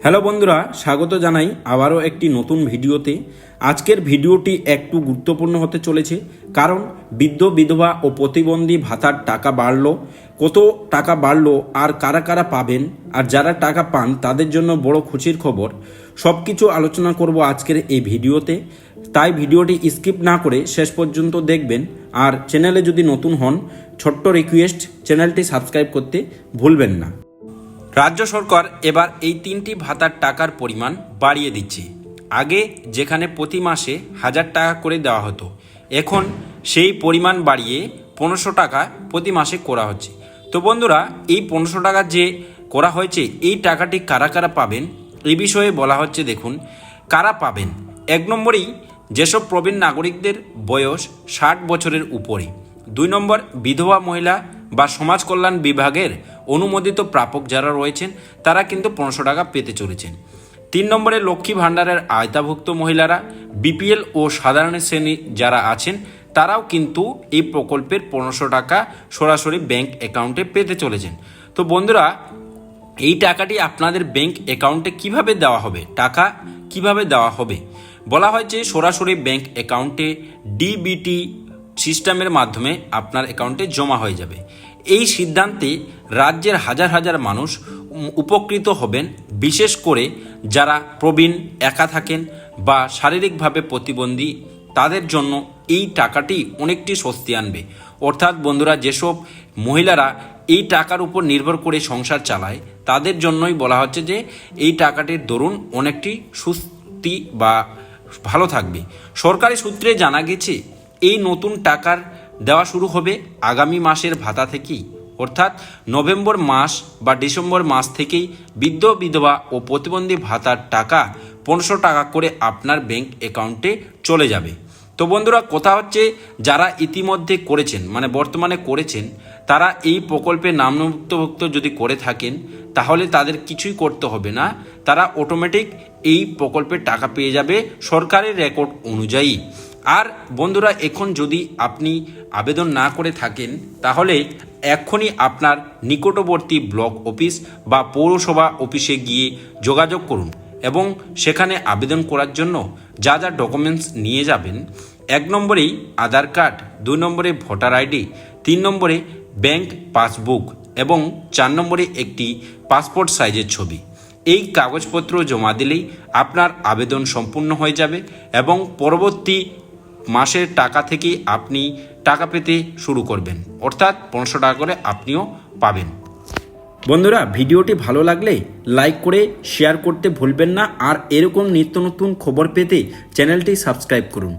Hello বন্ধুরা, স্বাগত জানাই আবারও একটি নতুন ভিডিওতে। আজকের ভিডিওটি একটু গুরুত্বপূর্ণ হতে চলেছে, কারণ বৃদ্ধ, বিধবা ও প্রতিবন্ধী ভাতার টাকা বাড়লো। কত টাকা বাড়লো আর কারা কারা পাবেন আর যারা টাকা পান তাদের জন্য বড় খুশির খবর। সব কিছু আলোচনা করব আজকের এই ভিডিওতে। তাই ভিডিওটি স্কিপ না করে শেষ পর্যন্ত দেখবেন আর চ্যানেলে যদি নতুন হন, ছোট্ট রিকোয়েস্ট, চ্যানেলটি সাবস্ক্রাইব করতে ভুলবেন না। রাজ্য সরকার এবার এই তিনটি ভাতার টাকার পরিমাণ বাড়িয়ে দিচ্ছে। আগে যেখানে প্রতি মাসে হাজার টাকা করে দেওয়া হতো, এখন সেই পরিমাণ বাড়িয়ে পনেরোশো টাকা প্রতি মাসে করা হচ্ছে। তো বন্ধুরা, এই পনেরোশো টাকা যে করা হয়েছে, এই টাকাটি কারা কারা পাবেন? এই বিষয়ে বলা হচ্ছে, দেখুন, কারা পাবেন? এক নম্বরেই, যেসব প্রবীণ নাগরিকদের বয়স ষাট বছরের উপরে। দুই নম্বর, বিধবা মহিলা বা সমাজ কল্যাণ বিভাগের অনুমোদিত প্রাপক যারা রয়েছেন, তারা কিন্তু পনেরোশো টাকা পেতে চলেছেন। তিন নম্বরে লক্ষ্মী ভাণ্ডারের আয়তাভুক্ত মহিলারা, বিপিএল ও সাধারণ শ্রেণি যারা আছেন, তারাও কিন্তু এই প্রকল্পের পনেরোশো টাকা সরাসরি ব্যাংক অ্যাকাউন্টে পেতে চলেছেন। তো বন্ধুরা, এই টাকাটি আপনাদের ব্যাংক অ্যাকাউন্টে কীভাবে দেওয়া হবে? টাকা কীভাবে দেওয়া হবে? বলা হয় যে সরাসরি ব্যাংক অ্যাকাউন্টে ডিবিটি সিস্টেমের মাধ্যমে আপনার অ্যাকাউন্টে জমা হয়ে যাবে। এই সিদ্ধান্তে রাজ্যের হাজার হাজার মানুষ উপকৃত হবেন, বিশেষ করে যারা প্রবীণ, একা থাকেন বা শারীরিকভাবে প্রতিবন্ধী, তাদের জন্য এই টাকাটি অনেকটি স্বস্তি আনবে। অর্থাৎ বন্ধুরা, যেসব মহিলারা এই টাকার উপর নির্ভর করে সংসার চালায়, তাদের জন্যই বলা হচ্ছে যে এই টাকাটির দরুন অনেকটি সুস্থি বা ভালো থাকবে। সরকারি সূত্রে জানা গেছে, এই নতুন টাকার দেওয়া শুরু হবে আগামী মাসের ভাতা থেকেই। অর্থাৎ নভেম্বর মাস বা ডিসেম্বর মাস থেকেই বৃদ্ধ, বিধবা ও প্রতিবন্ধী ভাতার টাকা পনেরোশো টাকা করে আপনার ব্যাংক অ্যাকাউন্টে চলে যাবে। তো বন্ধুরা, কথা হচ্ছে যারা ইতিমধ্যে করেছেন মানে বর্তমানে করেছেন, তারা এই প্রকল্পে নামভুক্তভুক্ত যদি করে থাকেন, তাহলে তাদের কিছুই করতে হবে না। তারা অটোমেটিক এই প্রকল্পের টাকা পেয়ে যাবে সরকারের রেকর্ড অনুযায়ী। আর বন্ধুরা, এখন যদি আপনি আবেদন না করে থাকেন, তাহলে এক্ষুনি আপনার নিকটবর্তী ব্লক অফিস বা পৌরসভা অফিসে গিয়ে যোগাযোগ করুন এবং সেখানে আবেদন করার জন্য যা যা ডকুমেন্টস নিয়ে যাবেন, এক নম্বরেই আধার কার্ড, দুই নম্বরে ভোটার আইডি, তিন নম্বরে ব্যাংক পাসবুক এবং চার নম্বরে একটি পাসপোর্ট সাইজের ছবি। এই কাগজপত্র জমা দিলেই আপনার আবেদন সম্পূর্ণ হয়ে যাবে এবং পরবর্তী মাসের টাকা থেকে আপনি টাকা পেতে শুরু করবেন। অর্থাৎ পনেরোশো টাকা করে আপনিও পাবেন। বন্ধুরা, ভিডিওটি ভালো লাগলে লাইক করে, শেয়ার করতে ভুলবেন না। আর এরকম নিত্য নতুন খবর পেতে চ্যানেলটি সাবস্ক্রাইব করুন।